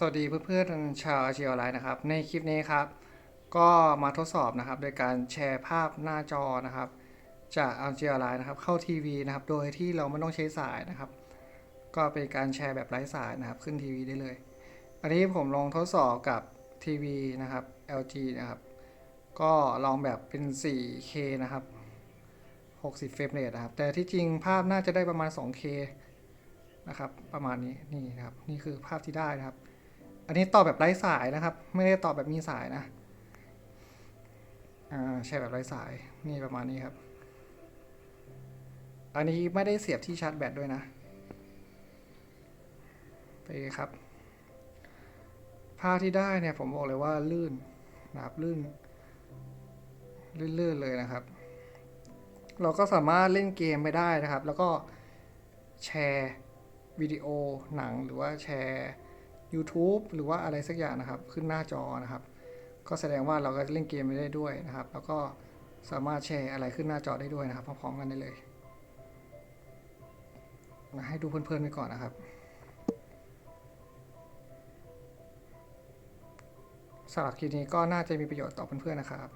สวัสดีเพื่อนๆชาวอาชีวไลน์นะครับ ในคลิปนี้ครับ ก็มาทดสอบนะครับโดยการแชร์ภาพหน้าจอนะครับ จากอาชีวไลน์นะครับเข้าทีวีนะครับ โดยที่เราไม่ต้องใช้สายนะครับ ก็เป็นการแชร์แบบไร้สายนะครับขึ้นทีวีได้เลย อันนี้ผมลองทดสอบกับทีวีนะครับ LG นะครับ ก็ลองแบบเป็น 4K นะครับ 60 เฟรมเรทนะครับ แต่ที่จริงภาพน่าจะได้ประมาณ 2K นะครับประมาณนี้นี่นะครับนี่คือภาพที่ได้นะครับ อันนี้ต่อแบบไร้สายนะครับ ไม่ได้ต่อแบบมีสายนะ อ่าใช่แบบไร้สายนี่ประมาณนี้ครับ อันนี้ไม่ได้เสียบที่ชาร์จแบตด้วยนะ ไปครับภาที่ได้เนี่ยผมบอกเลยว่าลื่นนะครับลื่น ลื่นๆเลยนะครับ เราก็สามารถเล่นเกมไปได้นะครับ แล้วก็แชร์วิดีโอหนังหรือว่าแชร์ YouTube หรือว่าอะไรสักอย่างนะครับ ขึ้นหน้าจอนะครับ ก็แสดงว่าเราก็เล่นเกมไปได้ด้วยนะครับ แล้วก็สามารถแชร์อะไรขึ้นหน้าจอได้ด้วยนะครับพร้อมๆกันได้เลยมาให้ดูเพลินๆไปก่อนนะครับสำหรับคลิปนี้ก็น่าจะมีประโยชน์ต่อเพื่อนๆนะครับ